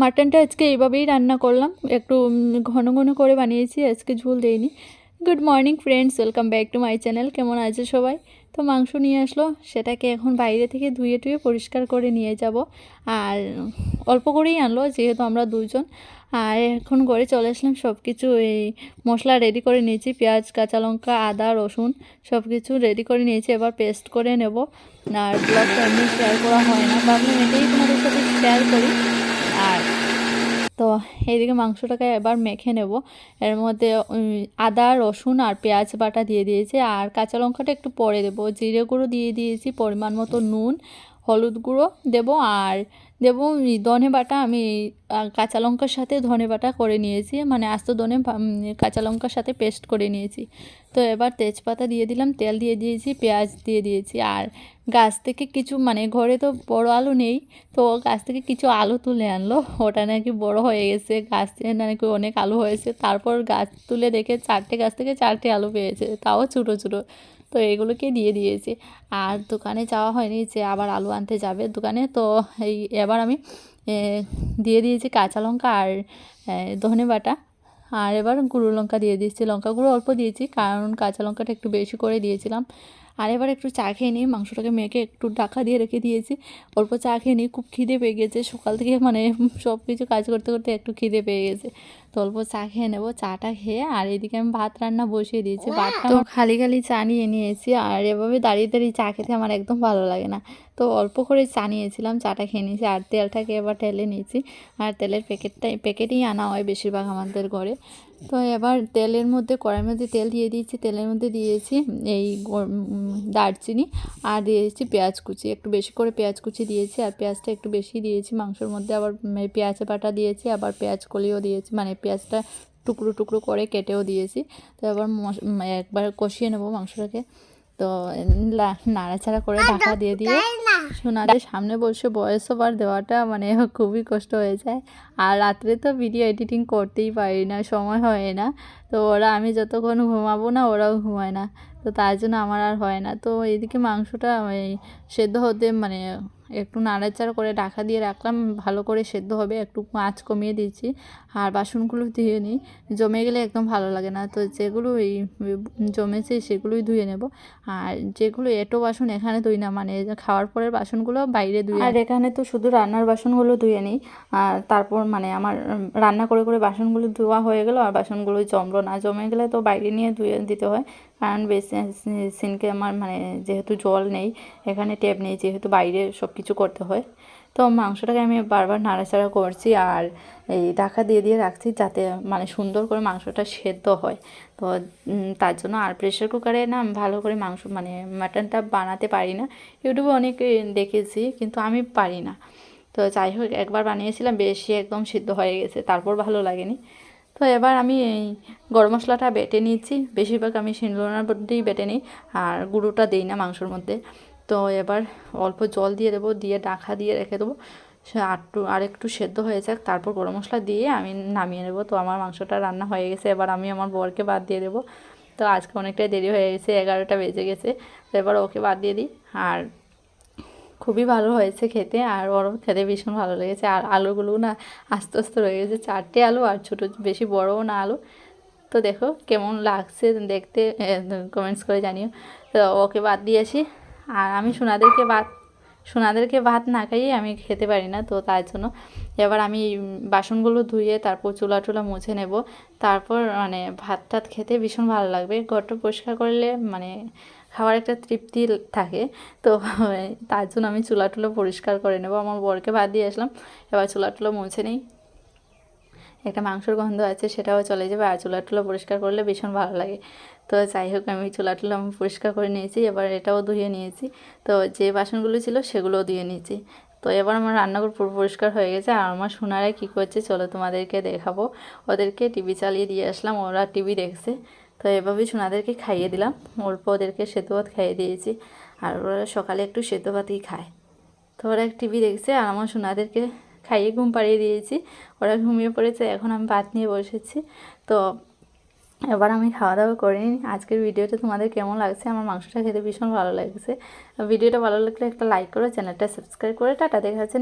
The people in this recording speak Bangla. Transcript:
মাটনটা আজকে এইভাবেই রান্না করলাম। একটু ঘন ঘন করে বানিয়েছি, আজকে ঝোল দেইনি। Good morning friends welcome back to my channel কেমন আছে সবাই? তো মাংস নিয়ে আসলো, সেটাকে এখন বাইরে থেকে ধুয়ে টুয়ে পরিষ্কার করে নিয়ে যাব। আর অল্প করেই আনলো, যেহেতু আমরা দুজন। আর এখন ঘরে চলে আসলাম সব কিছু এই মশলা রেডি করে নিয়েছি। পেঁয়াজ, কাঁচা লঙ্কা, আদা, রসুন সব কিছু রেডি করে নিয়েছি। এবার পেস্ট করে নেব। আর ব্লগটা এমনি শেয়ার করা হয় না। ভাবলাম এটাই তোমাদের সাথে শেয়ার করি। তো এইদিকে মাংসটাকে এবার মেখে নেব। এর মধ্যে আদা, রসুন আর পেঁয়াজ বাটা দিয়ে দিয়েছি। আর কাঁচা লঙ্কাটা একটু পরে দেবো। জিরে গুঁড়ো দিয়ে দিয়েছি, পরিমাণ মতো নুন, হলুদ গুঁড়ো দেব। আর দেব ধনে বাটা আমি কাঁচা লঙ্কার সাথে ধনে বাটা করে নিয়েছি। মানে আস্ত ধনে কাঁচা লঙ্কার সাথে পেস্ট করে নিয়েছি। তো এবার তেজপাতা দিয়ে দিলাম, তেল দিয়ে দিয়েছি, পেঁয়াজ দিয়ে দিয়েছি। আর গাছ থেকে কিছু মানে ঘরে তো বড় আলু নেই, তো গাছ থেকে কিছু আলু তুলে আনলো। ওটা নাকি বড় হয়ে গেছে, গাছ থেকে নাকি অনেক আলু হয়েছে। তারপর গাছ তুলে দেখে চারটে, গাছ থেকে চারটে আলু পেয়েছে, তাও ছোটো ছোটো। তো এগুলোকে দিয়ে দিয়েছি। আর দোকানে যাওয়া হয়নি যে আবার আলু আনতে যাবে দোকানে। তো এই, এবার আমি দিয়ে দিয়েছি কাঁচা লঙ্কা আর ধনে বাটা। আর এবার গুঁড়ো লঙ্কা দিয়ে দিয়েছি। লঙ্কা গুঁড়ো অল্প দিয়েছি, কারণ কাঁচা লঙ্কাটা একটু বেশি করে দিয়েছিলাম। আর এবার একটু চা খেয়ে নিই, মাংসটাকে মেখে একটু ঢাকা দিয়ে রেখে দিয়েছি। অল্প চা খেয়ে নিই, খুব খিদে পেয়ে গেছে। সকাল থেকে মানে সব কিছু কাজ করতে করতে একটু খিদে পেয়ে গেছে। তো অল্প চা খেয়ে নেব চাটা খেয়ে আর এদিকে আমি ভাত রান্না বসিয়ে দিয়েছি। ভাতটা তো খালি খালি চা নিয়ে নিয়েছি আর এভাবে দাঁড়িয়ে দাঁড়িয়ে চা খেতে আমার একদম ভালো লাগে না। তো অল্প করে চা নিয়েছিলাম চাটা খেয়ে নিয়েছি আর তেলটাকে এবার ঢেলে নিয়েছি। আর তেলের প্যাকেটটা প্যাকেটেই আনা হয় বেশিরভাগ আমাদের ঘরে। তো এবার তেলের মধ্যে কড়াইয়ের মধ্যে তেল দিয়ে দিয়েছি তেলের মধ্যে দিয়েছি এই দারচিনি আর দিয়েছি পেঁয়াজ কুচি। একটু বেশি করে পেঁয়াজ কুচি দিয়েছি আর পেঁয়াজটা একটু বেশি দিয়েছি মাংসের মধ্যে আবার পেঁয়াজ বাটা দিয়েছি আবার পেঁয়াজ কলিও দিয়েছি মানে পেঁয়াজটা টুকরো টুকরো করে কেটেও দিয়েছি। তো এবার একবার কষিয়ে নেব মাংসটাকে। তো নাড়াচাড়া করে ঢাকা দিয়ে দিয়ে সোনাদের সামনে বসে ভয়েস ওভার দেওয়াটা মানে খুবই কষ্ট হয়ে যায়। আর রাত্রে তো ভিডিও এডিটিং করতেই পারি না সময় হয় না। তো ওরা আমি যতক্ষণ ঘুমাবো না ওরাও ঘুমায় না। তো তার জন্য আমার আর হয় না। তো এদিকে মাংসটা সেদ্ধ হতে মানে একটু নাড়াচাড়া করে ঢাকা দিয়ে রাখলাম, ভালো করে সেদ্ধ হবে, একটু আঁচ কমিয়ে দিয়েছি। আর বাসনগুলো ধুয়ে নিই। জমে গেলে একদম ভালো লাগে না, তো যেগুলো এই জমেছে সেগুলোই ধুয়ে নেব। আর যেগুলো এঁটো বাসন এখানে ধুই না মানে খাওয়ার পরের বাসনগুলো বাইরে ধুই আর এখানে তো শুধু রান্নার বাসনগুলো ধুয়ে নিই। আর তারপর মানে আমার রান্না করে করে বাসনগুলো ধোয়া হয়ে গেলো, আর বাসনগুলো জমলো না। জমে গেলে তো বাইরে নিয়ে ধুয়ে দিতে হয়। কারণ বেশি সিনকে আমার মানে যেহেতু জল নেই, এখানে ট্যাপ নেই, যেহেতু বাইরে সব কিছু করতে হয়। তো মাংসটাকে আমি বারবার নাড়াচাড়া করছি আর এই ঢাকা দিয়ে দিয়ে রাখছি যাতে মানে সুন্দর করে মাংসটা সেদ্ধ হয়। তো তার জন্য আর প্রেশার কুকারে না ভালো করে মাংস মানে মাটনটা বানাতে পারি না। ইউটিউবে অনেক দেখেছি কিন্তু আমি পারি না। তো যাই হোক, একবার বানিয়েছিলাম, বেশি একদম সিদ্ধ হয়ে গেছে, তারপর ভালো লাগেনি। তো এবার আমি এই গরম মশলাটা বেটে নিয়েছি। বেশিরভাগ আমি শিলনোড়ার মধ্যেই বেটে নিই আর গুঁড়োটা দিই না মাংসর মধ্যে। তো এবার অল্প জল দিয়ে দেবো, দিয়ে ডাকা দিয়ে রেখে দেবো। আটটু, আর একটু সেদ্ধ হয়ে যাক, তারপর গরম মশলা দিয়ে আমি নামিয়ে নেব। তো আমার মাংসটা রান্না হয়ে গেছে, এবার আমি আমার বরকে বাদ দিয়ে দেবো। তো আজকে অনেকটাই দেরি হয়ে গেছে, এগারোটা বেজে গেছে। তো এবার ওকে বাদ দিয়ে দিই। আর খুবই ভালো হয়েছে খেতে, আর ওরও খেতে ভীষণ ভালো লেগেছে। আর আলুগুলো না আস্তে আস্তে রয়ে গেছে, চারটে আলু আর ছোটো বেশি বড়ও না আলু। তো দেখো কেমন লাগছে দেখতে কমেন্টস করে জানিও। তো ওকে বাদ দিয়েছি আর আমি সোনাদেরকে ভাত সোনাদেরকে ভাত না খাইয়ে আমি খেতে পারি না, তো তার জন্য এবার আমি বাসনগুলো ধুয়ে তারপর চুলা টুলা মুছে নেব। তারপর মানে ভাত টাত খেতে ভীষণ ভালো লাগবে। ঘরটা পরিষ্কার করলে মানে খাওয়ার একটা তৃপ্তি থাকে। তো তার জন্য আমি চুলা টুলো পরিষ্কার করে নেব। আমার বরকে বাদ দিয়ে আসলাম। এবার চুলা টুলো মুছে নিই। একটা মাংসর গন্ধ আছে, সেটাও চলে যাবে। আর চুলা টুলা পরিষ্কার করলে ভীষণ ভালো লাগে। তো যাই হোক, আমি চুলা টুলা আমি পরিষ্কার করে নিয়েছি। এবার এটাও ধুয়ে নিয়েছি। তো যে বাসনগুলো ছিল সেগুলোও ধুয়ে নিয়েছি। তো এবার আমার রান্নাঘর পুরো পরিষ্কার হয়ে গেছে। আর আমার সোনারা কী করছে, চলো তোমাদেরকে দেখাবো। ওদেরকে টিভি চালিয়ে দিয়ে আসলাম। ওরা টিভি দেখছে। তো এভাবেই সোনাদেরকে খাইয়ে দিলাম। অল্প ওদেরকে সেদ্ধ ভাত খাইয়ে দিয়েছি। আর ওরা সকালে একটু সেদ্ধ ভাতই খায়। তো ওরা টিভি দেখছে আর আমার সোনাদেরকে খাইয়ে ঘুম পাড়িয়ে দিয়েছি। ওরা ঘুমিয়ে পড়েছে, এখন আমি ভাত নিয়ে বসেছি। তো এবার আমি খাওয়া দাওয়া করে নিই। আজকের ভিডিওটা তোমাদের কেমন লাগছে? আমার মাংসটা খেতে ভীষণ ভালো লাগছে। ভিডিওটা ভালো লাগলে একটা লাইক করো, চ্যানেলটা সাবস্ক্রাইব করে, টাটা, দেখা হচ্ছে